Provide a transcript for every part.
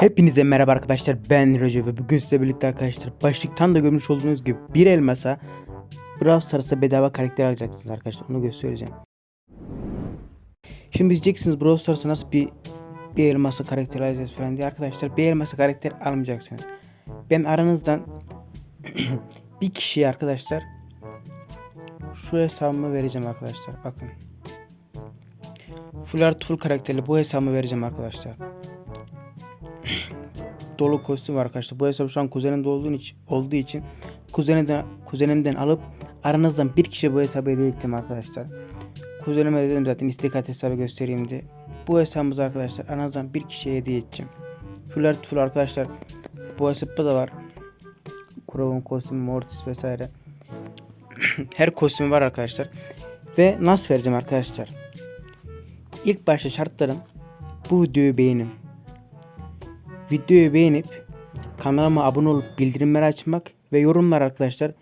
Hepinize merhaba arkadaşlar ben Recep ve bugün sizle birlikte arkadaşlar başlıktan da görmüş olduğunuz gibi bir elmasa Brawl Stars'a bedava karakter alacaksınız arkadaşlar onu göstereceğim. Şimdi diyeceksiniz Brawl Stars'a nasıl bir bir elmasa karakter alacağız falan diye arkadaşlar bir elmasa karakter almayacaksınız. Ben aranızdan bir kişiye arkadaşlar şu hesabımı vereceğim arkadaşlar bakın. Full art full karakterli bu hesabımı vereceğim arkadaşlar dolu kostüm var arkadaşlar. Bu hesap şu an kuzenimde olduğu için, olduğu için kuzenimden, kuzenimden alıp aranızdan bir kişi bu hesabı hediye edeceğim arkadaşlar. Kuzenime dedim zaten istek at hesabı göstereyim diye. Bu hesabımız arkadaşlar aranızdan bir kişiye hediye edeceğim. Full art full arkadaşlar. Bu hesapta da var. Crow'un kostümü, Mortis vesaire. Her kostümü var arkadaşlar. Ve nasıl vereceğim arkadaşlar? İlk başta şartlarım bu videoyu beğenin. Videoyu beğenip kanalıma abone olup bildirimleri açmak ve yorumlar arkadaşlar.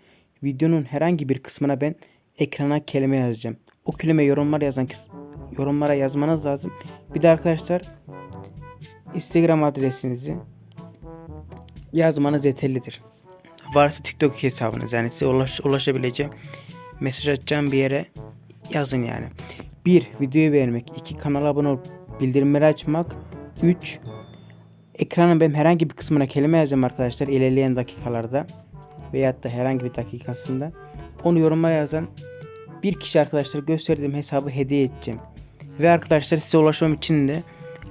Videonun herhangi bir kısmına ben ekrana kelime yazacağım. O kelime yorumlar yazan yorumlara yazmanız lazım. Bir de arkadaşlar Instagram adresinizi yazmanız yeterlidir. Varsa TikTok hesabınız yani size ulaş, ulaşabileceğim mesaj atacağım bir yere yazın yani. 1. Videoyu beğenmek. 2. Kanala abone olup bildirimleri açmak. 3. Ekranın benim herhangi bir kısmına kelime yazacağım arkadaşlar ilerleyen dakikalarda veyahut da herhangi bir dakikasında. Onu yorumlara yazan bir kişi arkadaşlar gösterdiğim hesabı hediye edeceğim. Ve arkadaşlar size ulaşmam için de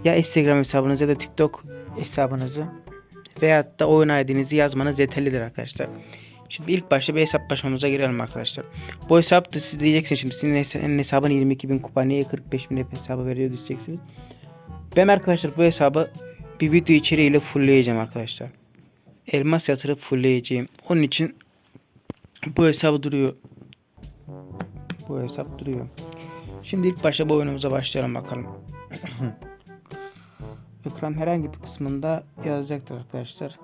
ya Instagram hesabınızı ya da TikTok hesabınızı veyahut da oyun ID'nizi yazmanız yeterlidir arkadaşlar. Şimdi ilk başta bir hesaplaşmamıza girelim arkadaşlar. Bu hesapta siz diyeceksiniz şimdi hes- hesabın 22.000 kupa niye 45.000 hesabı veriyor diyeceksiniz. Ben arkadaşlar bu hesabı bir video içeriğiyle fullleyeceğim arkadaşlar. Elmas yatırıp fullleyeceğim. Onun için bu hesabı duruyor. Bu hesap duruyor. Şimdi ilk başta bu oyunumuza başlayalım bakalım. Ekran herhangi bir kısmında yazacaktır arkadaşlar.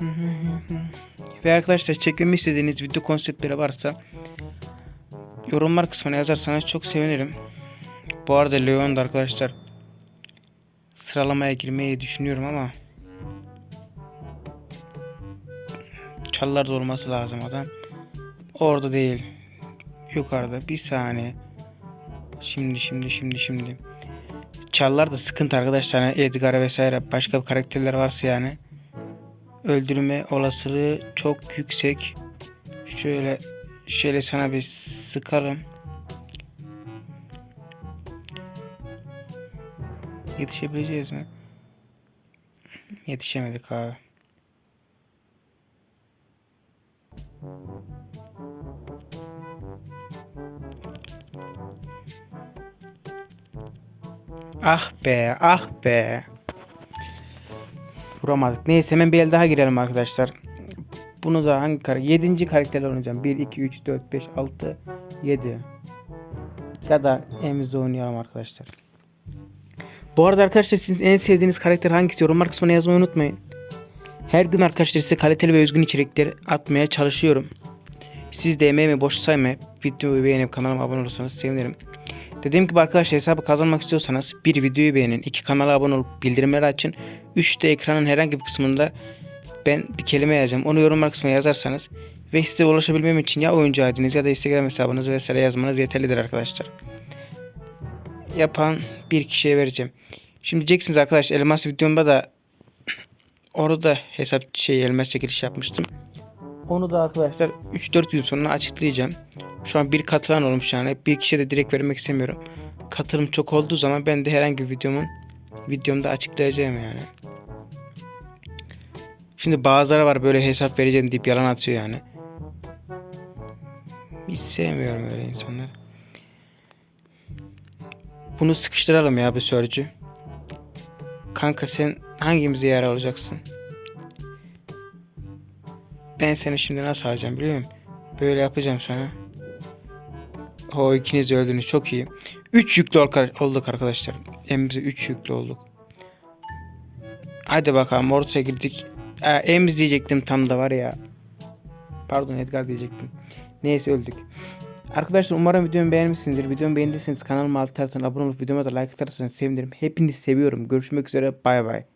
Ve arkadaşlar çekmemi istediğiniz video konseptleri varsa yorumlar kısmına yazarsanız çok sevinirim. Bu arada Leon da arkadaşlar sıralamaya girmeyi düşünüyorum ama çallarda olması lazım adam. Orada değil. Yukarıda. Bir saniye. Şimdi şimdi şimdi şimdi. Çallar da sıkıntı arkadaşlar. Yani Edgar vesaire başka karakterler varsa yani öldürme olasılığı çok yüksek. Şöyle şöyle sana bir sıkarım. Yetişebileceğiz mi? Yetişemedik abi. Ah be, ah be. Vuramadık. Neyse hemen bir el daha girelim arkadaşlar. Bunu da hangi kar 7. karakterle oynayacağım. 1 2 3 4 5 6 7. Ya da emizde oynayalım arkadaşlar. Bu arada arkadaşlar sizin en sevdiğiniz karakter hangisi yorumlar kısmına yazmayı unutmayın. Her gün arkadaşlar size kaliteli ve özgün içerikler atmaya çalışıyorum. Siz de emeğimi boş saymayıp videoyu beğenip kanalıma abone olursanız sevinirim. Dediğim gibi arkadaşlar hesabı kazanmak istiyorsanız bir videoyu beğenin, iki kanala abone olup bildirimleri açın. 3 de ekranın herhangi bir kısmında ben bir kelime yazacağım. Onu yorumlar kısmına yazarsanız ve size ulaşabilmem için ya oyuncu adınız ya da Instagram hesabınızı vesaire yazmanız yeterlidir arkadaşlar. Yapan bir kişiye vereceğim. Şimdi diyeceksiniz arkadaşlar elmas videomda da orada hesap şey elmas çekiliş yapmıştım. Onu da arkadaşlar 3-4 gün sonra açıklayacağım. Şu an bir katılan olmuş yani. Bir kişiye de direkt vermek istemiyorum. Katılım çok olduğu zaman ben de herhangi bir videomun videomda açıklayacağım yani. Şimdi bazıları var böyle hesap vereceğim deyip yalan atıyor yani. Hiç sevmiyorum öyle insanları. Bunu sıkıştıralım ya bir sörcü. Kanka sen hangimize yer alacaksın? Ben seni şimdi nasıl alacağım biliyor musun? Böyle yapacağım sana. O ikiniz öldünüz çok iyi. 3 yüklü ol- olduk arkadaşlar. Emzi 3 yüklü olduk. Hadi bakalım ortaya girdik. Ee, diyecektim tam da var ya. Pardon Edgar diyecektim. Neyse öldük. Arkadaşlar umarım videomu beğenmişsinizdir. Videomu beğendiyseniz kanalıma alt taraftan abone olup videoma da like atarsanız sevinirim. Hepinizi seviyorum. Görüşmek üzere. Bay bay.